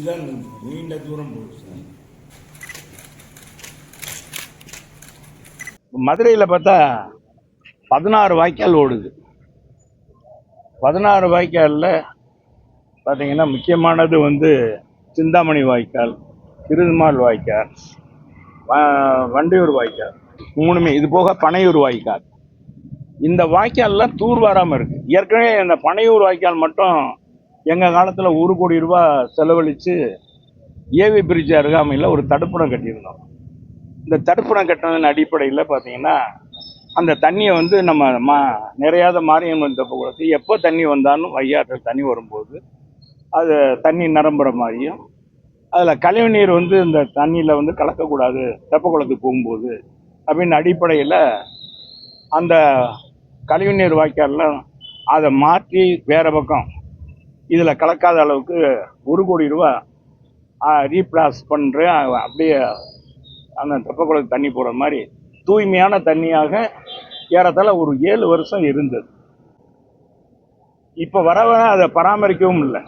இதான் நீண்ட தூரம் போகுது மதுரையில் பார்த்தா பதினாறு வாய்க்கால் ஓடுது பதினாறு வாய்க்காலில் பார்த்தீங்கன்னா முக்கியமானது வந்து சிந்தாமணி வாய்க்கால் திருமால் வாய்க்கால் வ- வண்டியூர் வாய்க்கால் மூணுமே இது போக பனையூர் வாய்க்கால் இந்த வாய்க்கால்லாம் தூர் வராமல் இருக்குது ஏற்கனவே இந்த பனையூர் வாய்க்கால் மட்டும் எங்கள் காலத்தில் ஒரு கோடி ரூபா செலவழித்து ஏவி பிரிட்ஜ் அருகாமையில் ஒரு தடுப்பணம் கட்டியிருந்தோம். இந்த தடுப்பணம் கட்டினதன் அடிப்படையில் பார்த்தீங்கன்னா அந்த தண்ணியை வந்து நம்ம மா நிறையாத மாரியம்மன் தெப்பக்குளத்து எப்போ தண்ணி வந்தாலும் வையாற்றில் தண்ணி வரும்போது அது தண்ணி நிரம்புற மாதிரியும் அதில் கழிவு நீர் வந்து இந்த தண்ணியில் வந்து கலக்கக்கூடாது தெப்பக்குளத்துக்கு போகும்போது அப்படின்னு அடிப்படையில் அந்த கழிவுநீர் வாய்க்காலில் அதை மாற்றி வேறு பக்கம் இதில் கலக்காத அளவுக்கு ஒரு கோடி ரூபா ரீப்ளாஸ் பண்ணுறேன் அப்படியே அந்த தெப்பக்குளத்து தண்ணி போகிற மாதிரி தூய்மையான தண்ணியாக ஏறத்தாழ ஒரு ஏழு வருஷம் இருந்தது. இப்போ வர வர அதை பராமரிக்கவும் இல்லை.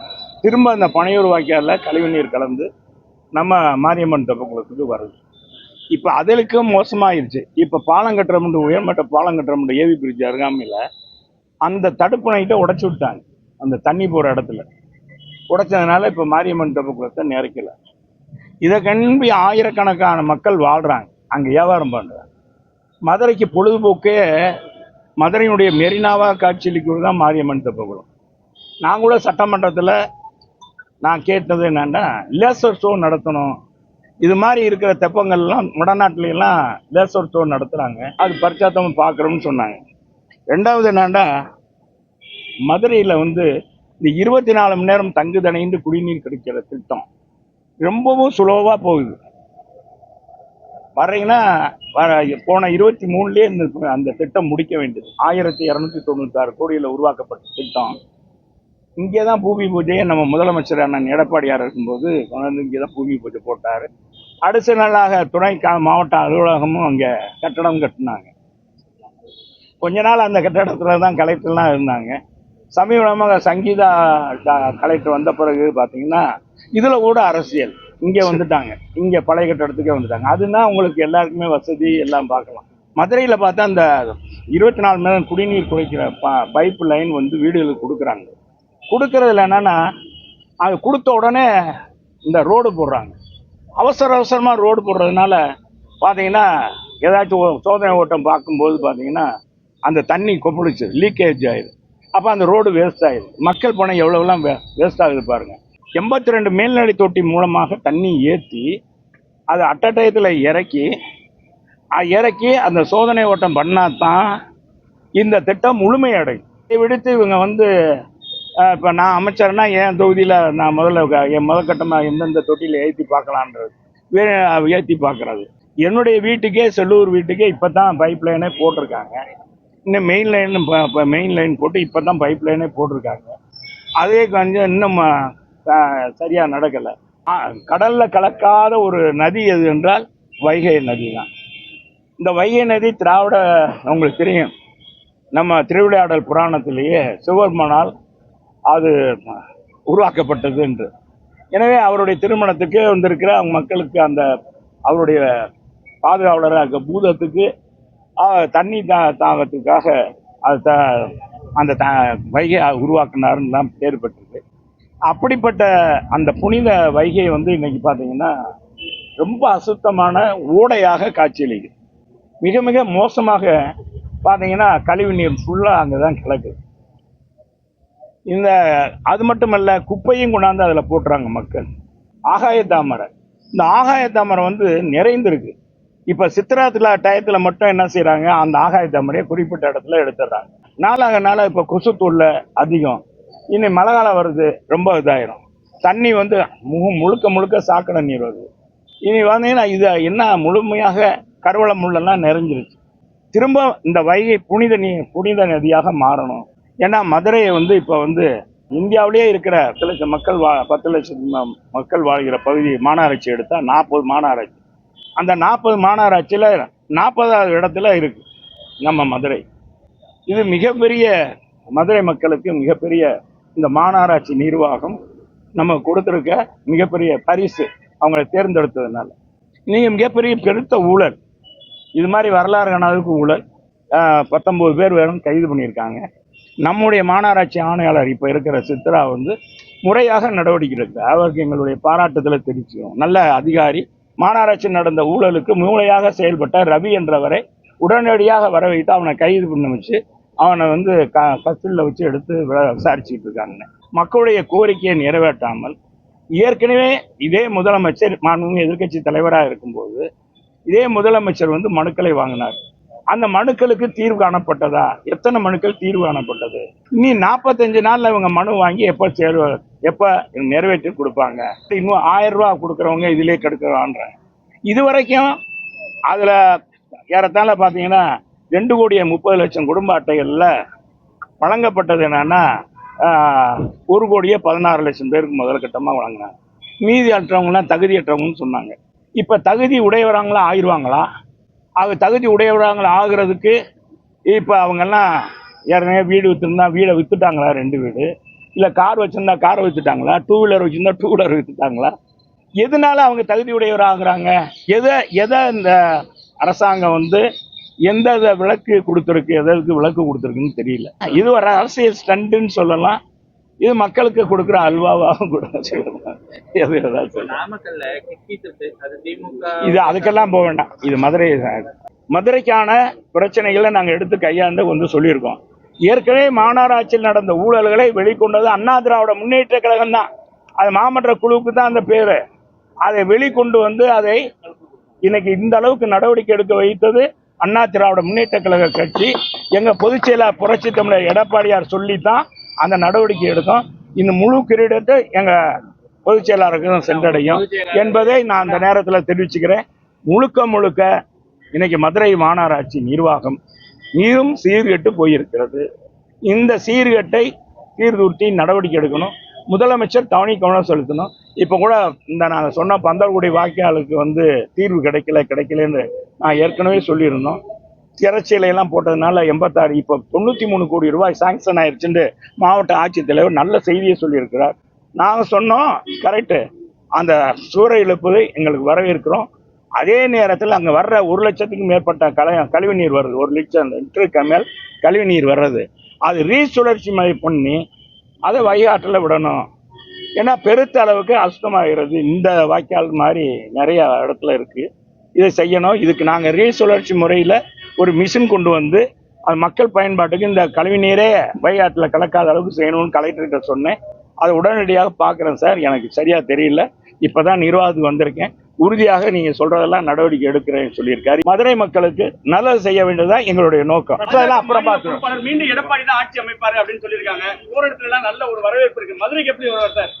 திரும்ப அந்த பனையூர் வாய்க்காலில் கழிவுநீர் கலந்து நம்ம மாரியம்மன் தெப்பக்குளத்துக்கு வருது. இப்போ அதற்கும் மோசமாயிருச்சு. இப்போ பாலம் கட்டுற முடியும் உயர்மட்ட பாலம் கட்டுற கட்டுறமுண்டு ஏவி பிரிட்ஜ் அருகாமையில் அந்த தடுப்பணைகிட்ட உடச்சி விட்டாங்க. அந்த தண்ணி போகிற இடத்துல. உடைச்சதுனால இப்போ மாரியம்மன் தெப்பக்குளத்தை நிறைக்கல. இதை கண்பி ஆயிரக்கணக்கான மக்கள் வாழ்கிறாங்க அங்கே வியாபாரம் பண்ணுறாங்க மதுரைக்கு பொழுதுபோக்கே மதுரையினுடைய மெரினாவாக காட்சியளிக்கிறது தான் மாரியம்மன் தப்புக்குளம். நான் கூட சட்டமன்றத்தில் நான் கேட்டது என்னென்னா லேசர் ஷோ நடத்தணும். இது மாதிரி இருக்கிற தெப்பங்கள்லாம் வடநாட்டிலாம் லேசர் ஷோ நடத்துகிறாங்க அது பரிச்சாத்தம் பார்க்குறோம்னு சொன்னாங்க. ரெண்டாவது என்னென்னா மதுரையில் வந்து இந்த இருபத்தி நாலு மணி நேரம் தங்குதணைந்து குடிநீர் கிடைக்கிற திட்டம் ரொம்பவும் சுலோவாக போகுது. வர்றீங்கன்னா வர போன இருபத்தி மூணுலேயே இந்த அந்த திட்டம் முடிக்க வேண்டியது. ஆயிரத்தி இரநூத்தி தொண்ணூத்தாறு கோடியில் உருவாக்கப்பட்ட திட்டம். இங்கே தான் பூமி பூஜையை நம்ம முதலமைச்சர் அண்ணன் எடப்பாடியார் இருக்கும்போது கொண்டாந்து இங்கே தான் பூமி பூஜை போட்டார். அடுத்த நாளாக துணை மாவட்ட அலுவலகமும் அங்கே கட்டடம் கட்டினாங்க. கொஞ்ச நாள் அந்த கட்டடத்தில் தான் கலெக்டர்லாம் இருந்தாங்க. சமீபமாக சங்கீதா கலெக்டர் வந்த பிறகு பார்த்தீங்கன்னா இதில் கூட அரசியல். இங்கே வந்துட்டாங்க. இங்கே பழைய கட்டடத்துக்கே வந்துட்டாங்க. அதுனா உங்களுக்கு எல்லாருக்குமே வசதி எல்லாம் பார்க்கலாம். மதுரையில் பார்த்தா அந்த இருபத்தி நாலு மணி நேரம் குடிநீர் குறைக்கிற ப பைப் லைன் வந்து வீடுகளுக்கு கொடுக்குறாங்க. கொடுக்கறதுல என்னன்னா அது கொடுத்த உடனே இந்த ரோடு போடுறாங்க. அவசர அவசரமாக ரோடு போடுறதுனால பார்த்தீங்கன்னா ஏதாச்சும் சோதனை ஓட்டம் பார்க்கும்போது பார்த்தீங்கன்னா அந்த தண்ணி கொப்பளிச்சு லீக்கேஜ் ஆயிடுது அப்போ அந்த ரோடு வேஸ்ட் ஆயிடுது. மக்கள் பணம் எவ்வளோலாம் வேஸ்ட் ஆகுது பாருங்கள் எண்பத்தி ரெண்டு மேல்நிலை தொட்டி மூலமாக தண்ணி ஏற்றி அதை அட்டடயத்தில் இறக்கி இறக்கி அந்த சோதனை ஓட்டம் பண்ணால் தான் இந்த திட்டம் முழுமையடையும். இதை விடுத்து இவங்க வந்து இப்போ நான் அமைச்சர்னா என் தொகுதியில் நான் முதல்ல என் முதல் கட்டமாக எந்தெந்த தொட்டியில் ஏற்றி பார்க்கலான்றது ஏற்றி பார்க்குறது. என்னுடைய வீட்டுக்கே செல்லூர் வீட்டுக்கே இப்போ தான் பைப் லைனே போட்டிருக்காங்க. இன்னும் மெயின் லைன் இப்போ மெயின் லைன் போட்டு இப்போ தான் பைப் லைனே போட்டிருக்காங்க. அதே கொஞ்சம் இன்னும் சரியாக நடக்கலை. கடலில் கலக்காத ஒரு நதி எது என்றால் வைகை நதி தான் இந்த வைகை நதி திராவிட உங்களுக்கு தெரியும். நம்ம திருவிளையாடல் புராணத்திலேயே சிவபெருமானால் அது உருவாக்கப்பட்டது என்று. எனவே அவருடைய திருமணத்துக்கு வந்திருக்கிற அவங்க மக்களுக்கு அந்த அவருடைய பாதுகாவலராக இருக்க பூதத்துக்கு தண்ணி தா தாகத்துக்காக அது த அந்த த வைகை உருவாக்குனாருன்னு தான் பேர் அப்படிப்பட்ட அந்த புனித வைகை வந்து இன்னைக்கு பார்த்தீங்கன்னா ரொம்ப அசுத்தமான ஓடையாக காட்சியளிக்குது. மிக மிக மோசமாக பார்த்தீங்கன்னா கழிவு நீர் ஃபுல்லாக அங்கே தான் கிடக்குது இந்த அது மட்டுமல்ல குப்பையும் கொண்டாந்து அதில் போட்டுறாங்க மக்கள். ஆகாய தாமரை. இந்த ஆகாய தாமரை வந்து நிறைந்திருக்கு. இப்போ சித்திராத்துல டயத்தில் மட்டும் என்ன செய்கிறாங்க அந்த ஆகாய தாமரையை குறிப்பிட்ட இடத்துல எடுத்துடுறாங்க. நாளாக நாளாக இப்போ கொசுத்தூள்ல அதிகம். இனி மழை காலம் வருது ரொம்ப இதாயிரும். தண்ணி வந்து முக முழுக்க முழுக்க சாக்கடை நீர் வருது. இனி வந்தீங்கன்னா இது என்ன முழுமையாக கருவள முள்ளெல்லாம் நிறைஞ்சிருச்சு. திரும்ப இந்த வைகை புனித நீ புனித நதியாக மாறணும். ஏன்னா மதுரையை வந்து இப்போ வந்து இந்தியாவிலேயே இருக்கிற பத்து லட்சம் மக்கள் வா பத்து லட்சம் மக்கள் வாழ்கிற பகுதி மாநகராட்சி எடுத்தால் நாற்பது மாநகராட்சி. அந்த நாற்பது மாநகராட்சியில் நாற்பதாவது இடத்துல இருக்கு நம்ம மதுரை. இது மிகப்பெரிய மதுரை மக்களுக்கு மிகப்பெரிய இந்த மாநகராட்சி நிர்வாகம் நம்ம கொடுத்துருக்க மிகப்பெரிய பரிசு அவங்களை தேர்ந்தெடுத்ததுனால. நீங்கள் மிகப்பெரிய பெருத்த ஊழல். இது மாதிரி வரலாறு காணாததுக்கு ஊழல். பத்தொம்போது பேர் வேணும் கைது பண்ணியிருக்காங்க. நம்முடைய மாநகராட்சி ஆணையாளர் இப்போ இருக்கிற சித்ரா வந்து முறையாக நடவடிக்கை எடுக்கு அவருக்கு எங்களுடைய பாராட்டுதலை தெரிவிச்சுக்கிறோம். நல்ல அதிகாரி. மாநகராட்சி நடந்த ஊழலுக்கு மூளையாக செயல்பட்ட ரவி என்றவரை உடனடியாக வர வைத்து அவனை கைது பண்ண வச்சு அவனை வந்து க கஸ்டடியில் வச்சு எடுத்து விசாரிச்சுக்கிட்டு விசாரிச்சுட்டு இருக்காங்க. மக்களுடைய கோரிக்கையை நிறைவேற்றாமல் ஏற்கனவே இதே முதலமைச்சர் மாண்புமிகு எதிர்க்கட்சி தலைவராக இருக்கும்போது இதே முதலமைச்சர் வந்து மனுக்களை வாங்கினார். அந்த மனுக்களுக்கு தீர்வு காணப்பட்டதா? எத்தனை மனுக்கள் தீர்வு காணப்பட்டது? இனி நாற்பத்தஞ்சு நாளில் இவங்க மனு வாங்கி எப்போ சேருவ எப்போ நிறைவேற்றி கொடுப்பாங்க? இன்னும் ஆயிரம் ரூபா கொடுக்குறவங்க இதிலே கெடுக்கிறான்ற இது வரைக்கும் அதில் ஏறத்தாழ பார்த்தீங்கன்னா ரெண்டு கோடியே முப்பது லட்சம் குடும்ப அட்டைகளில் வழங்கப்பட்டது என்னன்னா ஒரு கோடியே பதினாறு லட்சம் பேருக்கு முதல் கட்டமாக வழங்கினாங்க. மீதி அற்றவங்கலாம் தகுதியற்றவங்கன்னு சொன்னாங்க. இப்போ தகுதி உடையவராங்களா ஆயிடுவாங்களா அவங்க தகுதி உடையவராக ஆகிறதுக்கு இப்போ அவங்கெல்லாம் ஏற்கனவே வீடு விற்றுருந்தா வீடை விற்றுட்டாங்களா ரெண்டு வீடு? இல்லை கார் வச்சுருந்தா காரை விற்றுட்டாங்களா டூ வீலர் வச்சுருந்தா டூ வீலர் விற்றுட்டாங்களா எதனால அவங்க தகுதி உடையவர் ஆகுறாங்க? எதை எதை இந்த அரசாங்கம் வந்து எந்த விளக்கு கொடுத்துருக்கு எதற்கு விளக்கு கொடுத்துருக்குன்னு தெரியல. இது ஒரு அரசியல் ஸ்டண்டுன்னு சொல்லலாம். இது மக்களுக்கு கொடுக்குற அல்வாவாகவும் கூட சொல்லலாம் எது ஏதாவது சொல்லலாம் நாமக்கல்ல கிட்னி திட்டு அது திமுக இது அதுக்கெல்லாம் போக வேண்டாம். இது மதுரை மதுரைக்கான பிரச்சனைகளை நாங்கள் எடுத்து கையாண்டு வந்து சொல்லியிருக்கோம். ஏற்கனவே மாநகராட்சியில் நடந்த ஊழல்களை வெளிக்கொண்டது அண்ணா திராவிட முன்னேற்ற கழகம் தான். அது மாமன்ற குழுவுக்கு தான் அந்த பேரு. அதை வெளிக்கொண்டு வந்து அதை இன்னைக்கு இந்த அளவுக்கு நடவடிக்கை எடுக்க வைத்தது அண்ணா திராவிட முன்னேற்ற கழக கட்சி. எங்க பொதுச் செயலாளர் புரட்சி தமிழர் எடப்பாடியார் சொல்லித்தான் அந்த நடவடிக்கை எடுத்தோம். இந்த முழு கிரீடத்தை எங்க பொதுச் செயலாளருக்கு தான் சென்றடையும் என்பதை நான் அந்த நேரத்தில் தெரிவிச்சுக்கிறேன். முழுக்க முழுக்க இன்னைக்கு மதுரை மாநகராட்சி நிர்வாகம் மீண்டும் சீர்கெட்டு போயிருக்கிறது. இந்த சீர்கெட்டை சீர்தூர்த்தி நடவடிக்கை எடுக்கணும். முதலமைச்சர் தவணை கவனம் செலுத்தணும். இப்போ கூட இந்த நான் சொன்ன பந்தல்குடி வாக்கியாளுக்கு வந்து தீர்வு கிடைக்கல கிடைக்கலன்னு நான் ஏற்கனவே சொல்லியிருந்தோம். திரைச்சீலையெல்லாம் போட்டதுனால எண்பத்தாறு இப்போ தொண்ணூற்றி மூணு கோடி ரூபாய் சாங்ஷன் ஆயிடுச்சுன்னு மாவட்ட ஆட்சித்தலைவர் நல்ல செய்தியை சொல்லியிருக்கிறார். நாங்கள் சொன்னோம் கரெக்டு அந்த சூற இழப்பு எங்களுக்கு வரவேற்கிறோம். அதே நேரத்தில் அங்கே வர்ற ஒரு லட்சத்துக்கும் மேற்பட்ட கலை கழிவு நீர் வருது. ஒரு லட்சம் லிட்டருக்கு மேல் கழிவு நீர் வர்றது. அது ரீசுழற்சி மாதிரி பண்ணி அதை வைகாட்டில் விடணும். ஏன்னா பெருத்த அளவுக்கு அசுத்தமாகிறது இந்த வாய்க்கால் மாதிரி நிறைய இடத்துல இருக்குது இதை செய்யணும். இதுக்கு நாங்கள் ரீசுழற்சி முறையில் ஒரு மிஷின் கொண்டு வந்து அது மக்கள் பயன்பாட்டுக்கு இந்த கழிவு நீரே வைகாட்டில் கலக்காத அளவுக்கு செய்யணும்னு கலெக்டர்கிட்ட சொன்னேன். அதை உடனடியாக பார்க்குறேன் சார். எனக்கு சரியா தெரியல. இப்பதான் நிர்வாகத்துக்கு வந்திருக்கேன். உறுதியாக நீங்க சொல்றதெல்லாம் நடவடிக்கை எடுக்கிறேன்னு சொல்லியிருக்காரு. மதுரை மக்களுக்கு நல்லது செய்ய வேண்டியதுதான் எங்களுடைய நோக்கம். அப்புறம் வேட்பாளர் மீண்டும் எடப்பாடி தான் ஆட்சி அமைப்பாரு அப்படின்னு சொல்லியிருக்காங்க. எல்லாம் நல்ல ஒரு வரவேற்பு இருக்கு. மதுரைக்கு எப்படி வருவார் சார்?